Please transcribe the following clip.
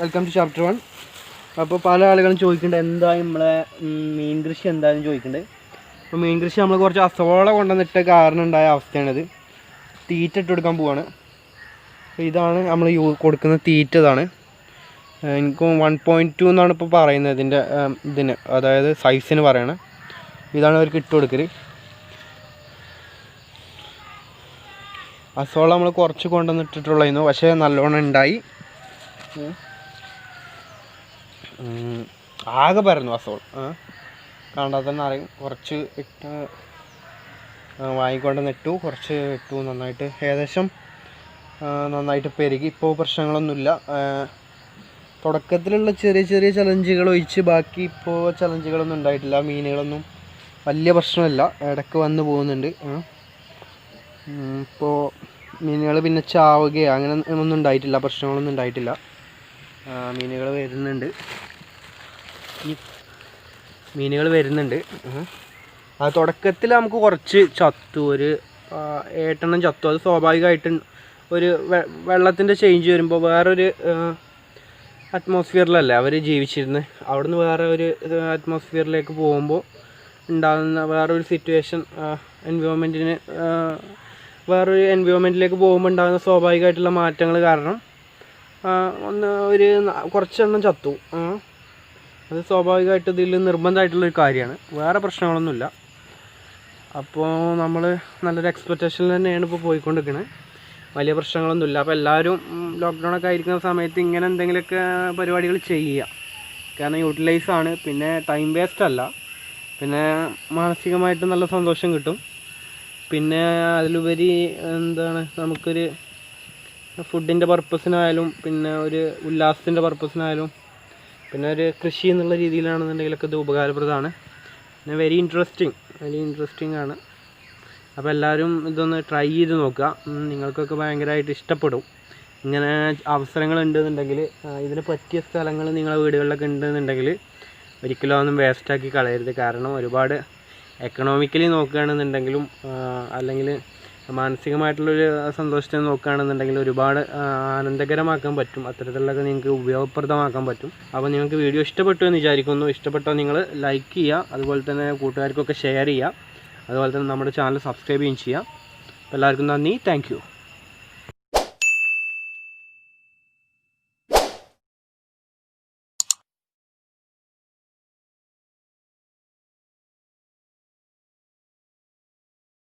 Welcome to chapter one അപ്പോൾ പല ആളുകളും ചോദിക്കുന്നുണ്ട് എന്താ നമ്മളെ മീൻ കൃഷി എന്തായാലും ചോദിക്കുന്നുണ്ട്. അപ്പോൾ മീൻ കൃഷി നമ്മൾ കുറച്ച് അസോള കൊണ്ടുവന്നിട്ട് കാരണം ഉണ്ടായ അവസ്ഥയാണിത്. തീറ്റ ഇട്ട് കൊടുക്കാൻ പോവാണ്. ഇതാണ് നമ്മൾ കൊടുക്കുന്ന തീറ്റ ഇതാണ്. എനിക്ക് വൺ പോയിന്റ് ടു എന്നാണ് ഇപ്പോൾ പറയുന്നത് ഇതിന്റെ ഇതിന്. അതായത് സൈസിന് പറയണേ. ഇതാണ് അവർക്ക് ഇട്ട് കൊടുക്കൽ അസോള നമ്മൾ കുറച്ച് കൊണ്ടുവന്നിട്ടിട്ടുള്ളായിരുന്നു പക്ഷേ നല്ലോണം ഉണ്ടായി. ആകെ പരന്നു അസോൾ കണ്ടാൽ തന്നെ അറിയും. കുറച്ച് ഇട്ട് വാങ്ങിക്കൊണ്ട് നെട്ടു കുറച്ച് ഇട്ടു നന്നായിട്ട്. ഏകദേശം നന്നായിട്ട് പെരുകി. ഇപ്പോൾ പ്രശ്നങ്ങളൊന്നുമില്ല. തുടക്കത്തിലുള്ള ചെറിയ ചെറിയ ചലഞ്ചുകൾ ഒഴിച്ച് ബാക്കി ഇപ്പോൾ ചലഞ്ചുകളൊന്നും ഉണ്ടായിട്ടില്ല. മീനുകളൊന്നും വലിയ പ്രശ്നമില്ല. ഇടയ്ക്ക് വന്ന് പോകുന്നുണ്ട്. ഇപ്പോൾ മീനുകൾ പിന്നെ ചാവുകയോ അങ്ങനെ ഒന്നും ഉണ്ടായിട്ടില്ല. പ്രശ്നങ്ങളൊന്നും ഉണ്ടായിട്ടില്ല. മീനുകൾ വരുന്നുണ്ട്. മീനുകൾ വരുന്നുണ്ട്. ആ തുടക്കത്തിൽ നമുക്ക് കുറച്ച് ചത്തു ഒരു ഏട്ടെണ്ണം ചത്തു. അത് സ്വാഭാവികമായിട്ട് ഒരു വെള്ളത്തിന്റെ ചേഞ്ച് വരുമ്പോൾ വേറൊരു അറ്റ്മോസ്ഫിയറിലല്ലേ അവർ ജീവിച്ചിരുന്നത് അവിടുന്ന് വേറെ ഒരു അറ്റ്മോസ്ഫിയറിലേക്ക് പോകുമ്പോൾ ഉണ്ടാകുന്ന വേറൊരു സിറ്റുവേഷൻ എൻവയോൺമെന്റിന് വേറൊരു എൻവയോൺമെന്റിലേക്ക് പോകുമ്പോൾ ഉണ്ടാകുന്ന സ്വാഭാവികമായിട്ടുള്ള മാറ്റങ്ങൾ കാരണം ഒന്ന് ഒരു കുറച്ചെണ്ണം ചത്തു. അത് സ്വാഭാവികമായിട്ട് ഇതിൽ നിർബന്ധമായിട്ടുള്ളൊരു കാര്യമാണ്. വേറെ പ്രശ്നങ്ങളൊന്നുമില്ല. അപ്പോൾ നമ്മൾ നല്ലൊരു എക്സ്പെക്റ്റേഷനിൽ തന്നെയാണ് ഇപ്പോൾ പോയിക്കൊണ്ടിരിക്കുന്നത് വലിയ പ്രശ്നങ്ങളൊന്നുമില്ല. അപ്പോൾ എല്ലാവരും ലോക്ക്ഡൗൺ ഒക്കെ ആയിരിക്കുന്ന സമയത്ത് ഇങ്ങനെ എന്തെങ്കിലുമൊക്കെ പരിപാടികൾ ചെയ്യുക. കാരണം യൂട്ടിലൈസ് ആണ്. പിന്നെ ടൈം വേസ്റ്റ് അല്ല. പിന്നെ മാനസികമായിട്ട് നല്ല സന്തോഷം കിട്ടും. പിന്നെ അതിലുപരി എന്താണ്? നമുക്കൊരു ഫുഡിന്റെ പർപ്പസിനായാലും പിന്നെ ഒരു ഉല്ലാസത്തിന്റെ പർപ്പസിനായാലും പിന്നെ ഒരു കൃഷി എന്നുള്ള രീതിയിലാണെന്നുണ്ടെങ്കിലൊക്കെ ഇത് ഉപകാരപ്രദമാണ്. പിന്നെ വെരി ഇൻട്രസ്റ്റിംഗ് വെരി ഇൻട്രസ്റ്റിംഗ് ആണ്. അപ്പോൾ എല്ലാവരും ഇതൊന്ന് ട്രൈ ചെയ്ത് നോക്കുക. നിങ്ങൾക്കൊക്കെ ഭയങ്കരമായിട്ട് ഇഷ്ടപ്പെടും. ഇങ്ങനെ അവസരങ്ങൾ ഉണ്ടെന്നുണ്ടെങ്കിൽ ഇതിന് പറ്റിയ സ്ഥലങ്ങൾ നിങ്ങളുടെ വീടുകളിലൊക്കെ ഉണ്ടെന്നുണ്ടെങ്കിൽ ഒരിക്കലും അതൊന്നും വേസ്റ്റാക്കി കളയരുത്. കാരണം ഒരുപാട് എക്കണോമിക്കലി നോക്കുകയാണെന്നുണ്ടെങ്കിലും അല്ലെങ്കിൽ മാനസികമായിട്ടുള്ളൊരു സന്തോഷത്തെ നോക്കുകയാണെന്നുണ്ടെങ്കിൽ ഒരുപാട് ആനന്ദകരമാക്കാൻ പറ്റും. അത്തരത്തിലുള്ളതൊക്കെ നിങ്ങൾക്ക് ഉപയോഗപ്രദമാക്കാൻ പറ്റും. അപ്പോൾ നിങ്ങൾക്ക് വീഡിയോ ഇഷ്ടപ്പെട്ടു എന്ന് വിചാരിക്കുന്നു. ഇഷ്ടപ്പെട്ടാൽ നിങ്ങൾ ലൈക്ക് ചെയ്യുക. അതുപോലെ തന്നെ കൂട്ടുകാർക്കൊക്കെ ഷെയർ ചെയ്യുക. അതുപോലെ തന്നെ നമ്മുടെ ചാനൽ സബ്സ്ക്രൈബ് ചെയ്യുകയും ചെയ്യുക. എല്ലാവർക്കും നന്ദി. താങ്ക്